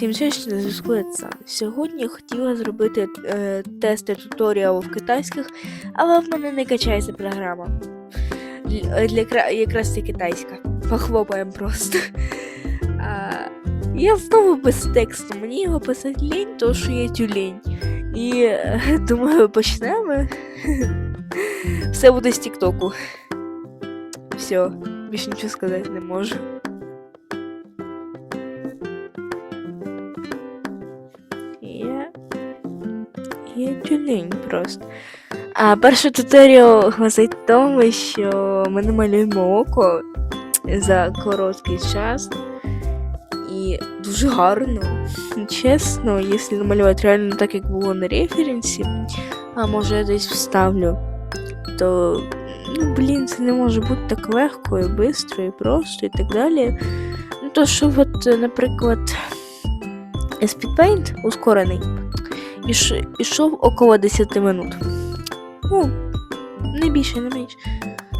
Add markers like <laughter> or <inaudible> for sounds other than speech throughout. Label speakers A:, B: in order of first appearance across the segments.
A: Всім ще на зв'язку Ецан. Сьогодні хотіла зробити е, тести туторіалу в китайських, але в мене не качається програма. Для, е, для якраз це китайська. Похлопаємо просто. А, я знову без тексту. Мені його писати лінь, тому що я тюлень. І е, <laughs> думаю, почнемо. <laughs> Все буде з Тіктоку. Все, більше нічого сказати не можу. Я тюлень просто. А перший туторіал гласить в тому, що ми намалюємо око за короткий час. І дуже гарно. Чесно, якщо намалювати реально так, як було на референсі, а може я десь вставлю, то ну, блін, це не може бути так легко і швидко, і просто, і так далі. Ну, то що, от, наприклад, Speedpaint ускорений. Іш, ішов около 10 минут. Ну, не більше, не менше.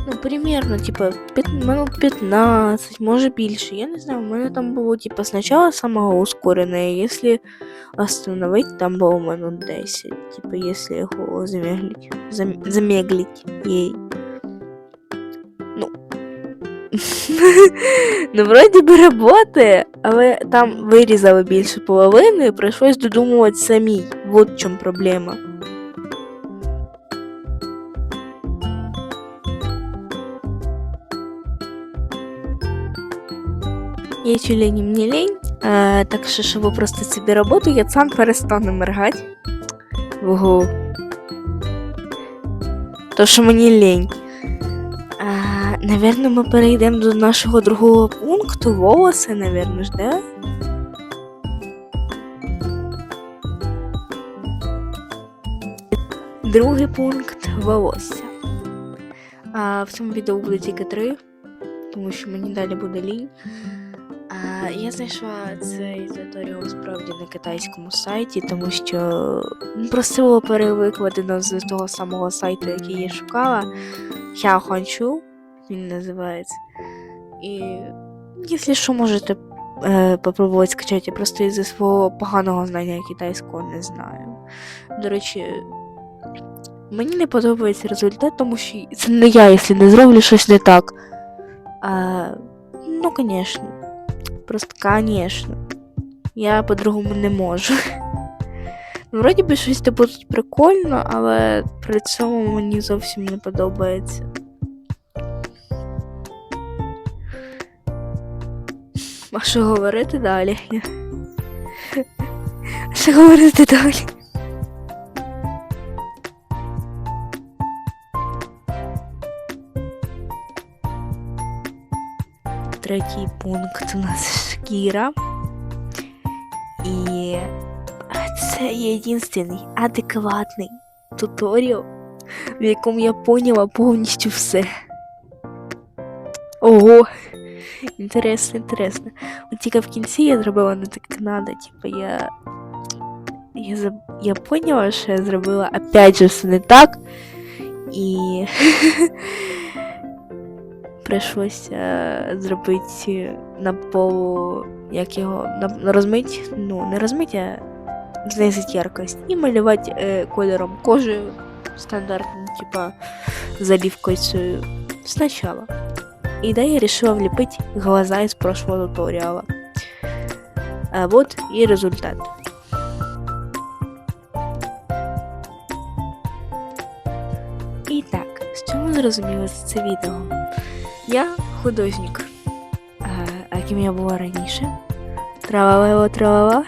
A: Ну, примерно, типа, 5, минут 15, може більше. Я не знаю, у мене там було, типа, спочатку самого ускорене, якщо остановить, там було минут 10. Типа, якщо його замедлить. Зам, замедлить. Єй. <laughs> Ну. вроді би роботи, але там вирізали більше половини, і прийшлось додумувати самій. Вот в чому проблема. Я тюлені мені лень, а, так що, щоб упростити собі роботу, я сам перестану моргати. Ого. То, що мені лень. А, наверно, ми перейдемо до нашого другого пункту. Волоси, наверно ж, да? Другий пункт волосся. А, в цьому відео буде тільки три, тому що мені далі буде лінь. А, я знайшла цей туторіал справді на китайському сайті, тому що було перевикладено з того самого сайту, який я шукала. Хяоханчу він називається. І якщо що, можете е, попробувати скачати, я просто із-за свого поганого знання китайського не знаю. До речі, мені не подобається результат, тому що це не я, якщо не зроблю щось не так. А, ну, звісно. Просто, конечно. Я по-другому не можу. <laughs> Вроді би щось типу тут прикольно, але при цьому мені зовсім не подобається. А що говорити далі? Що говорити далі? Третій пункт у нас шкіра. І це єдиний адекватний туторіал, в якому я поняла повністю все. Ого! Інтересно, інтересно. От тільки в кінці я зробила не так як надо. Типа я. Я, заб... я поняла, що я зробила опять же все не так. І <laughs> прийшлося зробити на полу, як його на, розмить, ну, не розмить, а знизити яркость. І малювати е, кольором кожи стандартно, типа заливкою спочатку. И да, я решила влепить глаза из прошлого туториала. А вот и результат. І так, з чому зрозуміло це відео? Я художник, а, а ким я була раніше. Травалево тралала.